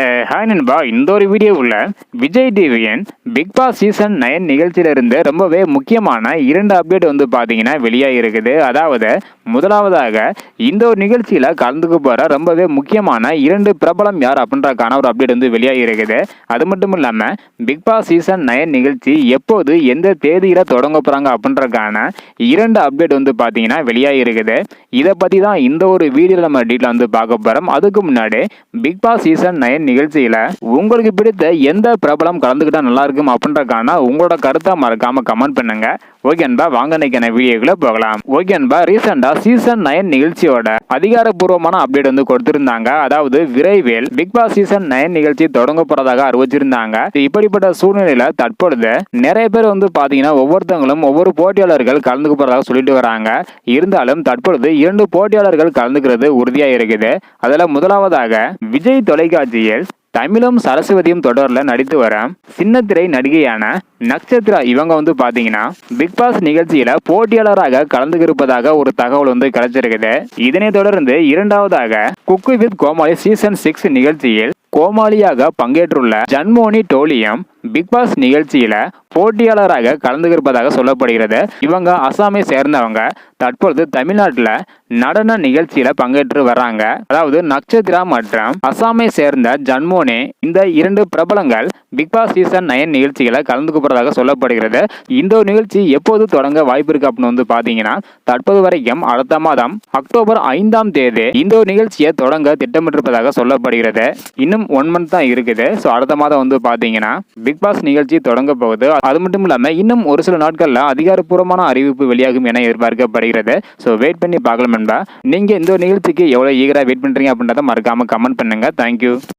Eh, hi நண்பா இந்த ஒரு வீடியோவில் விஜய் டிவியன் பிக் பாஸ் சீசன் நைன் நிகழ்ச்சியிலிருந்து ரொம்பவே முக்கியமான இரண்டு அப்டேட் வந்து பார்த்தீங்கன்னா வெளியாக இருக்குது. அதாவது முதலாவதாக இந்த ஒரு நிகழ்ச்சியில் கலந்துக்க போகிற ரொம்பவே முக்கியமான இரண்டு பிரபலம் யார் அப்படின்றக்கான ஒரு அப்டேட் வந்து வெளியாகி இருக்குது. அது மட்டும் இல்லாமல் பிக் பாஸ் சீசன் நைன் நிகழ்ச்சி எப்போது எந்த தேதியில் தொடங்க போகிறாங்க அப்படின்றக்கான இரண்டு அப்டேட் வந்து பார்த்தீங்கன்னா வெளியாகி இருக்குது. இதை பற்றி தான் இந்த ஒரு வீடியோவில் நம்ம டீட்டெயில் வந்து பார்க்க போகிறோம் அதுக்கு முன்னாடி பிக் பாஸ் சீசன் நைன் நிகழ்ச்சியில் உங்களுக்கு பிடித்த எந்த பிரபலம் கலந்துக்கிட்டா நல்லா இருக்கும் அப்படின்றக்கான உங்களோட கருத்தை மறக்காம கமெண்ட் பண்ணுங்க. ஓகே அன்பா வாங்க நினைக்கிற வீடியோக்குள்ள போகலாம். ஓகே அன்பா ரீசெண்டா சீசன் நைன் நிகழ்ச்சியோட அதிகாரப்பூர்வமான அப்டேட் வந்து கொடுத்திருந்தாங்க. அதாவது விரைவில் பிக் பாஸ் சீசன் நைன் நிகழ்ச்சி தொடங்க போறதாக அறிவிச்சிருந்தாங்க. இப்படிப்பட்ட சூழ்நிலையில தற்பொழுது நிறைய பேர் வந்து பாத்தீங்கன்னா ஒவ்வொருத்தவங்களும் ஒவ்வொரு போட்டியாளர்கள் கலந்துக்க போறதாக சொல்லிட்டு வராங்க. இருந்தாலும் தற்பொழுது இரண்டு போட்டியாளர்கள் கலந்துக்கிறது உறுதியா இருக்குது. அதுல முதலாவதாக விஜய் தொலைக்காட்சியில் தமிழும் சரஸ்வதியும் தொடரில் நடித்து வர சின்னத்திரை நடிகையான நட்சத்திரா இவங்க வந்து பார்த்தீங்கன்னா பிக் பாஸ் நிகழ்ச்சியில் போட்டியாளராக கலந்துக்கிருப்பதாக ஒரு தகவல் வந்து கிடைச்சிருக்குது. இதனைத் தொடர்ந்து இரண்டாவதாக cook with Komali season six நிகழ்ச்சியில் கோமாளியாக பங்கேற்றுள்ள ஜன்மோனி டோலியம் பிக் பாஸ் நிகழ்ச்சியில போட்டியாளராக கலந்துக்கிருப்பதாக சொல்லப்படுகிறது. இவங்க அசாமை சேர்ந்தவங்க. தற்பொழுது தமிழ்நாட்டில் நடன நிகழ்ச்சியில பங்கேற்று வர்றாங்க. அதாவது நட்சத்திரா மற்றும் அசாமை சேர்ந்த ஜன்மோனே இந்த இரண்டு பிரபலங்கள் பிக் பாஸ் சீசன் நயன் நிகழ்ச்சிகளை கலந்துக்க சொல்லப்படுகிறது. இந்த ஒரு நிகழ்ச்சி எப்போது தொடங்க வாய்ப்பு இருக்கு அப்படின்னு வந்து பாத்தீங்கன்னா தற்போது வரைக்கும் அடுத்த மாதம் அக்டோபர் ஐந்தாம் தேதி இந்த நிகழ்ச்சியை தொடங்க திட்டமிட்டிருப்பதாக சொல்லப்படுகிறது. இன்னும் ஒன் மந்த் தான் இருக்குது. ஸோ அடுத்த மாதம் வந்து பாத்தீங்கன்னா பிக் பாஸ் நிகழ்ச்சி தொடங்க போகுது. அது மட்டும் இல்லாமல் இன்னும் ஒரு சில நாட்களில் அதிகாரப்பூர்வமான அறிவிப்பு வெளியாகும் என எதிர்பார்க்கப்படுகிறது. ஸோ வெயிட் பண்ணி பார்க்கலாம் நண்பா. நீங்கள் இந்த ஒரு நிகழ்ச்சிக்கு எவ்வளோ ஈகராக வெயிட் பண்ணுறீங்க அப்படின்றத மறக்காமல் கமெண்ட் பண்ணுங்க. தேங்க்யூ